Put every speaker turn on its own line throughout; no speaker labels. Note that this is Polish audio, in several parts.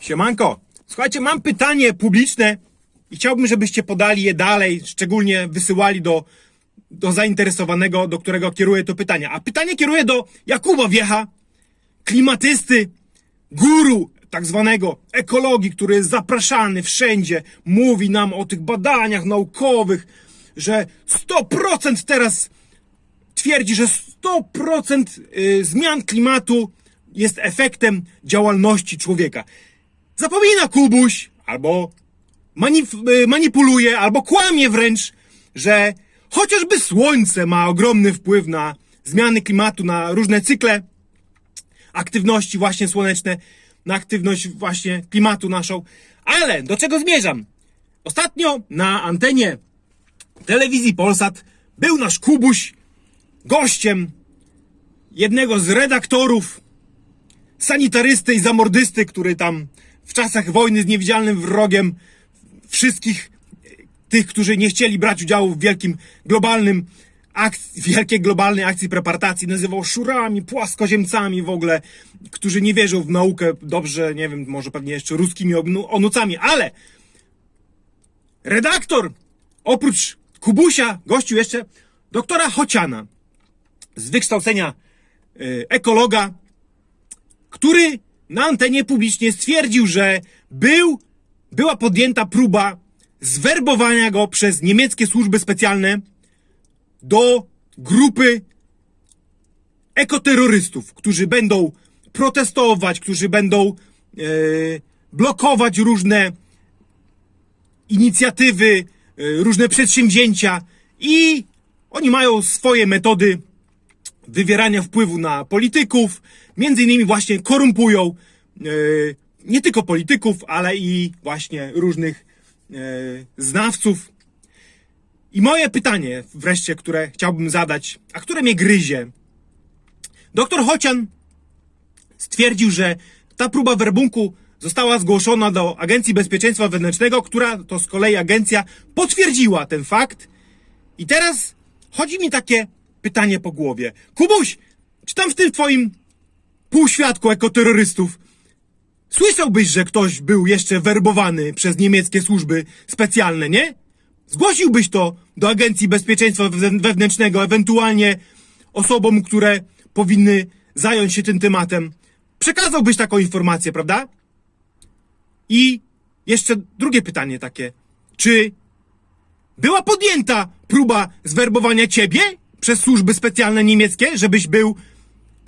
Siemanko, słuchajcie, mam pytanie publiczne i chciałbym, żebyście podali je dalej, szczególnie wysyłali do, do zainteresowanego, do którego kieruję to pytanie. A pytanie kieruję do Jakuba Wiecha, klimatysty, guru tak zwanego ekologii, który jest zapraszany wszędzie, mówi nam o tych badaniach naukowych, że 100% teraz twierdzi, że 100% y, zmian klimatu jest efektem działalności człowieka. Zapomina Kubuś, albo y, manipuluje, albo kłamie wręcz, że chociażby słońce ma ogromny wpływ na zmiany klimatu, na różne cykle aktywności właśnie słoneczne, na aktywność właśnie klimatu naszą. Ale do czego zmierzam? Ostatnio na antenie telewizji Polsat był nasz Kubuś gościem jednego z redaktorów, sanitarysty i zamordysty, który tam w czasach wojny z niewidzialnym wrogiem wszystkich tych, którzy nie chcieli brać udziału w wielkim globalnym akcji, wielkiej globalnej akcji prepartacji nazywał szurami, płaskoziemcami w ogóle, którzy nie wierzą w naukę dobrze, nie wiem, może pewnie jeszcze ruskimi onucami, ale redaktor, oprócz Kubusia, gościu jeszcze doktora Chociana, z wykształcenia y, ekologa, który na antenie publicznie stwierdził, że był, była podjęta próba zwerbowania go przez niemieckie służby specjalne do grupy ekoterrorystów, którzy będą protestować, którzy będą e, blokować różne inicjatywy, e, różne przedsięwzięcia i oni mają swoje metody wywierania wpływu na polityków, między innymi właśnie korumpują e, nie tylko polityków, ale i właśnie różnych e, znawców. I moje pytanie wreszcie, które chciałbym zadać, a które mnie gryzie. Doktor Chocian stwierdził, że ta próba werbunku została zgłoszona do Agencji Bezpieczeństwa Wewnętrznego, która to z kolei agencja potwierdziła ten fakt. I teraz chodzi mi takie pytanie po głowie. Kubuś, czy tam w tym twoim półświadku ekoterrorystów słyszałbyś, że ktoś był jeszcze werbowany przez niemieckie służby specjalne, nie? Zgłosiłbyś to do Agencji Bezpieczeństwa Wewn- Wewnętrznego, ewentualnie osobom, które powinny zająć się tym tematem. Przekazałbyś taką informację, prawda? I jeszcze drugie pytanie takie. Czy była podjęta próba zwerbowania ciebie przez służby specjalne niemieckie, żebyś był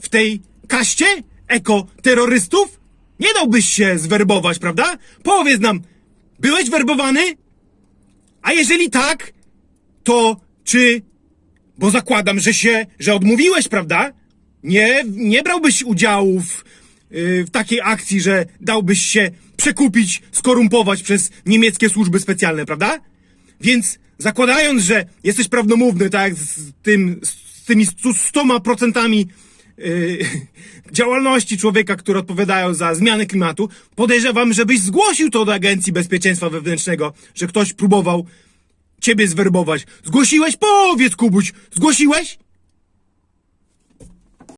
w tej kaście ekoterrorystów? Nie dałbyś się zwerbować, prawda? Powiedz nam, byłeś werbowany? A jeżeli tak, to czy. Bo zakładam, że się, że odmówiłeś, prawda? Nie, nie brałbyś udziału w, yy, w takiej akcji, że dałbyś się przekupić, skorumpować przez niemieckie służby specjalne, prawda? Więc zakładając, że jesteś prawdomówny, tak z tym, z tymi stu- stoma procentami yy, działalności człowieka, które odpowiadają za zmiany klimatu, podejrzewam, żebyś zgłosił to do Agencji Bezpieczeństwa Wewnętrznego, że ktoś próbował ciebie zwerbować. Zgłosiłeś? Powiedz, Kubuś, zgłosiłeś?